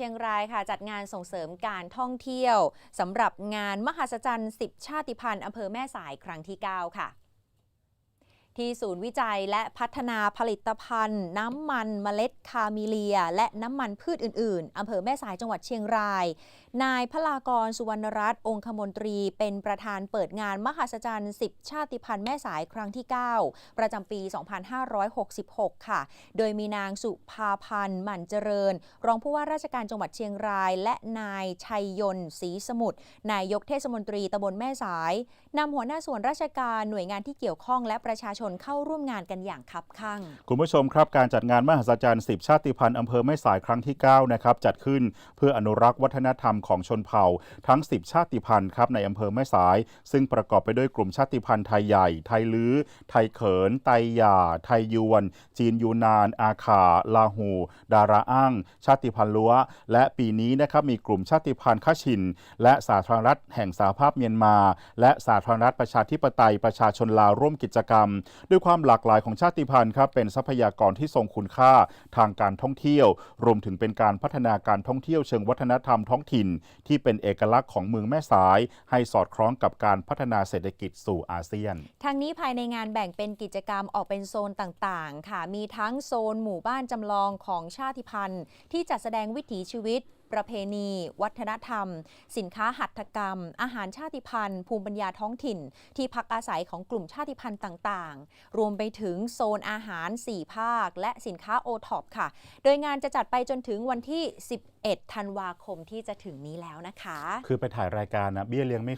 เชียงรายค่ะจัดงานส่งเสริมการท่องเที่ยวสำหรับงานมหัศจรรย์ 10 ชาติพันธุ์อำเภอแม่สายครั้งที่ 9 ค่ะ ที่ศูนย์วิจัยและพัฒนาผลิตภัณฑ์ น้ำมันเมล็ดคาเมิเลีย และน้ำมันพืชอื่น ๆ อำเภอแม่สายจังหวัดเชียงราย นายพลากรสุวรรณรัตน์องคมนตรี เป็นประธานเปิดงานมหัศจรรย์ 10 ชาติพันธุ์แม่สายครั้งที่ 9 ประจำปี 2566 ค่ะ โดยมีนางสุภาพันธ์หมั่นเจริญ รองผู้ว่าราชการจังหวัดเชียงราย และนายชัยยนต์ศรีสมุทรนายกเทศมนตรีตำบลแม่สายนำหัวหน้าส่วนราชการหน่วยงานที่เกี่ยวข้องและประชาชนนเข้าร่วมงานกันอย่างคับคั่ง คุณผู้ชมครับการจัดงานมหัศจรรย์ 10 ชาติพันธุ์อำเภอแม่สายครั้งที่ 9 นะครับ จัดขึ้นเพื่ออนุรักษ์วัฒนธรรมของชนเผ่า ทั้ง 10 ชาติพันธุ์ครับในอำเภอแม่สาย ซึ่งประกอบไปด้วยกลุ่มชาติพันธุ์ไทยใหญ่ ไทยลื้อ ไทยเขิน ไตหย่า ไทยยวน จีนยูนาน อาขาลาหู ดาราอ้าง ชาติพันธุ์ลัว และปีนี้นะครับมีกลุ่มชาติพันธุ์ข้าชิน และสาธารณรัฐแห่งสหภาพเมียนมา และสาธารณรัฐประชาธิปไตยประชาชนลาวร่วมกิจกรรมด้วยความหลากหลายของชาติพันธุ์ครับเป็นทรัพยากรที่ทรงคุณค่าทางการท่องเที่ยว รวมถึงเป็นการพัฒนาการท่องเที่ยวเชิงวัฒนธรรมท้องถิ่น ที่เป็นเอกลักษณ์ของเมืองแม่สาย ให้สอดคล้องกับการพัฒนาเศรษฐกิจสู่อาเซียน ทางนี้ภายในงานแบ่งเป็นกิจกรรมออกเป็นโซนต่างๆ ค่ะ มีทั้งโซนหมู่บ้านจำลองของชาติพันธุ์ ที่จัดแสดงวิถีชีวิตประเพณี วัฒนธรรม สินค้าหัตถกรรม อาหารชาติพันธุ์ ภูมิปัญญาท้องถิ่น ที่พักอาศัยของกลุ่มชาติพันธุ์ต่างรวมไปถึงโซนอาหาร 4 ภาค และสินค้าโอท็อปค่ะ โดยงานจะจัดไปจนถึงวันที่ 11 ธันวาคมที่จะถึงนี้แล้วนะคะ คือไปถ่ายรายการนะเบี้ยเลี้ยงไม่เคย